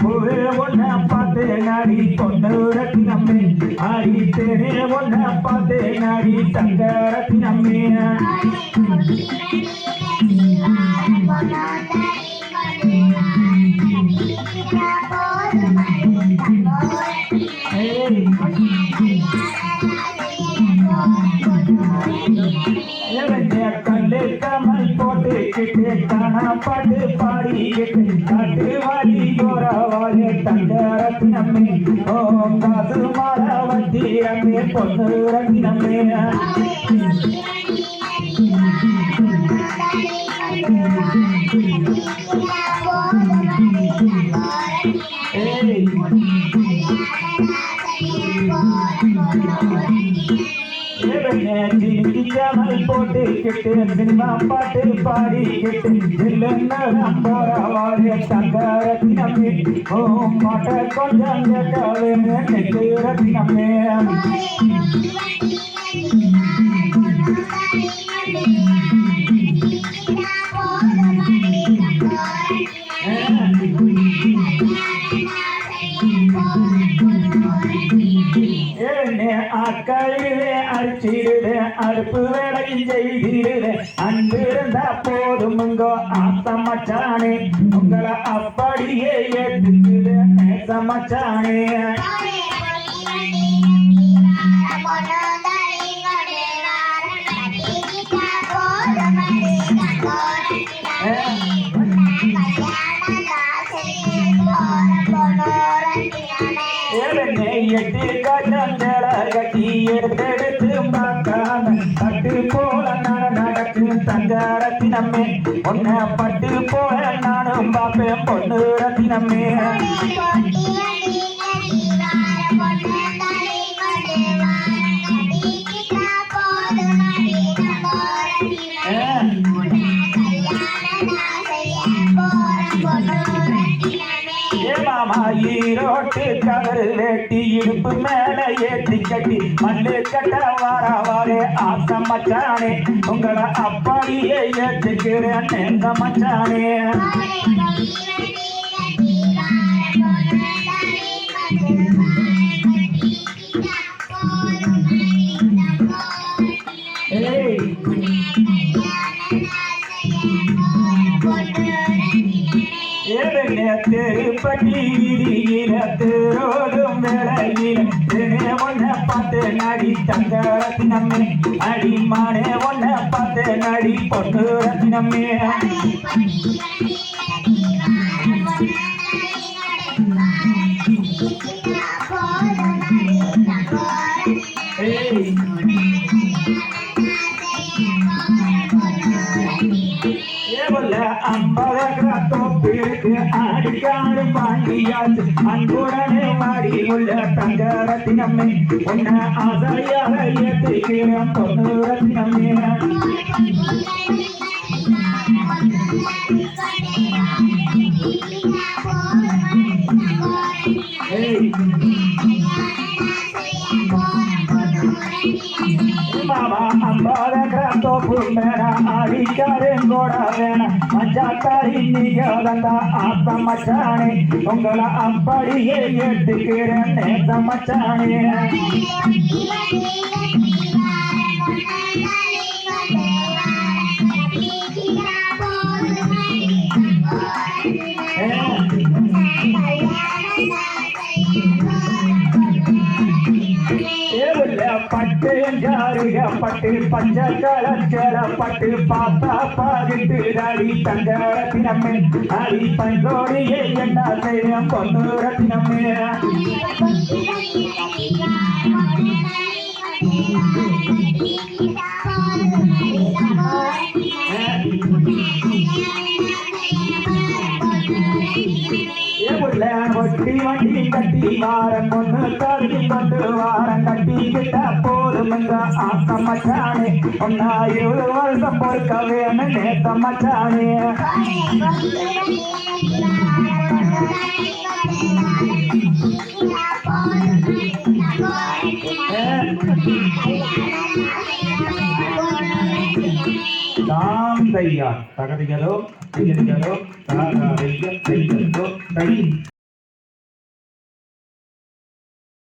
பூவே ஒன்ன பார்த்து நாடி பொண்ணு ரத்தினம்மே ஆடி தேனே ஒன்ன பார்த்து நாடி தங்க ரத்தினம்மே கல்லு கமல் போட்டுக்கிட்டு கிட்டு காணா பாட்டு பாடி கிட்டு காட்டு வாடி யோர ரத்தினமே ஓம் காசு மாற வட்டி அம்மே பொண்ணு ரத்தினமே Thank you. இவங்க ஜிமிக்கி கமல் போட்டு கிட்டு சினிமா பாட்டு பாடி கிட்டு இல்லைன்னா போற வாழ தங்க ரத்தினமே ஓம் பாட்ட கொஞ்சம் கேட்கவே நெட்டு ரத்தினமே ஏனே ஆக்களிலே அடிச்சிடுதே அடிச்சிடுதே அடுப்பு வேலையும் செய்திடுதே. அன்பு இருந்தா போதுமுங்கோ ஆசமச்சானே உங்களை அப்படியே ஏற்றுக்குது நேசமச்சானே. Yeah. ரத்தினமே உன்னை பட்டு போல நானும் பாப்பேன் பொண்ணு ரத்தினமே. மேல ஏத்தி கட்டி மண்ணு கட்ட வார வாரே ஆசை மச்சானே. உங்களை அப்படியே ஏத்துக்கிறேன் எங்க மச்சானே. ஏய் ஏழனே திருப்பதி ஒன்ன பார்த்து நடி தங்க ரத்தினம்மே அடிமானே ஒன்ன பார்த்து நடி பொண்ணு ரத்தினம்மே ஏவல்ல ஐம்பது தொப்பிற்கு அடிக்காடு பாண்டியாச்சு அன்புடனே மாடி உள்ள தங்க ரத்தினமே உன்னை ஆசையாக ஏற்றுகிறேன் பொண்ணு ரத்தினமே ஏய் மச்சானே உங்களை அப்படியே ஏற்றுக்கிறேன் நேச மச்சானே பட்டு ஜாருக பட்டு பஞ்ச கலச்சல பட்டு பாத்தா பாதிட்டு அடி தங்க ரத்தினமே அடி பஞ்சோடியே என்ன செய்யும் பொண்ணு ரத்தினமே ஒட்டி வண்டி கட்டி வாரம் ஒன்று கட்டி கொண்டு வாரம் போதுமுங்க ஆத்த மச்சானே ஒன்னா இருபது வருஷம் பொறுக்க வேணும் நேத்த மச்சானே தாம் தையா தகதிகளோ தையல்களோ தாகா தைய தை